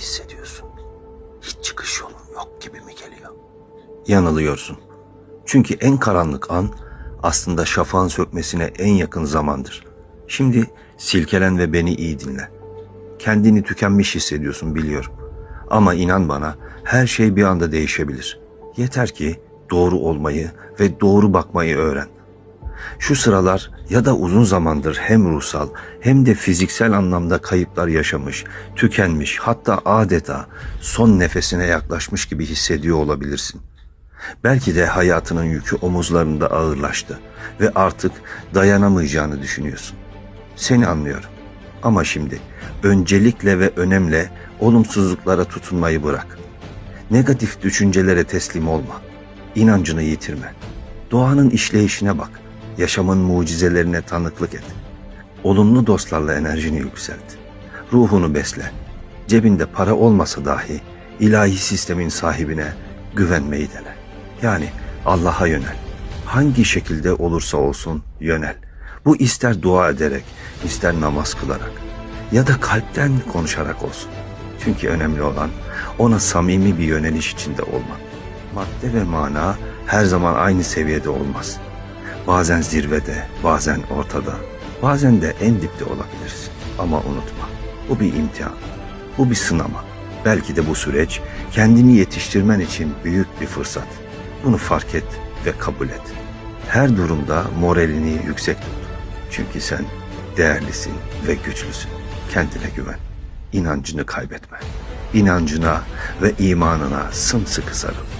hissediyorsun? Hiç çıkış yolun yok gibi mi geliyor? Yanılıyorsun. Çünkü en karanlık an aslında şafağın sökmesine en yakın zamandır. Şimdi silkelen ve beni iyi dinle. Kendini tükenmiş hissediyorsun biliyorum. Ama inan bana her şey bir anda değişebilir. Yeter ki doğru olmayı ve doğru bakmayı öğren. Şu sıralar ya da uzun zamandır hem ruhsal hem de fiziksel anlamda kayıplar yaşamış, tükenmiş hatta adeta son nefesine yaklaşmış gibi hissediyor olabilirsin. Belki de hayatının yükü omuzlarında ağırlaştı ve artık dayanamayacağını düşünüyorsun. Seni anlıyorum. Ama şimdi öncelikle ve önemle olumsuzluklara tutunmayı bırak. Negatif düşüncelere teslim olma. İnancını yitirme. Doğanın işleyişine bak. Yaşamın mucizelerine tanıklık et. Olumlu dostlarla enerjini yükselt. Ruhunu besle. Cebinde para olmasa dahi ilahi sistemin sahibine güvenmeyi dene. Yani Allah'a yönel. Hangi şekilde olursa olsun yönel. Bu ister dua ederek, ister namaz kılarak ya da kalpten konuşarak olsun. Çünkü önemli olan ona samimi bir yöneliş içinde olmak. Madde ve mana her zaman aynı seviyede olmaz. Bazen zirvede, bazen ortada, bazen de en dipte olabilirsin. Ama unutma, bu bir imtihan, bu bir sınama. Belki de bu süreç kendini yetiştirmen için büyük bir fırsat. Bunu fark et ve kabul et. Her durumda moralini yüksek tut. Çünkü sen değerlisin ve güçlüsün. Kendine güven. İnancını kaybetme. İnancına ve imanına sımsıkı sarıl.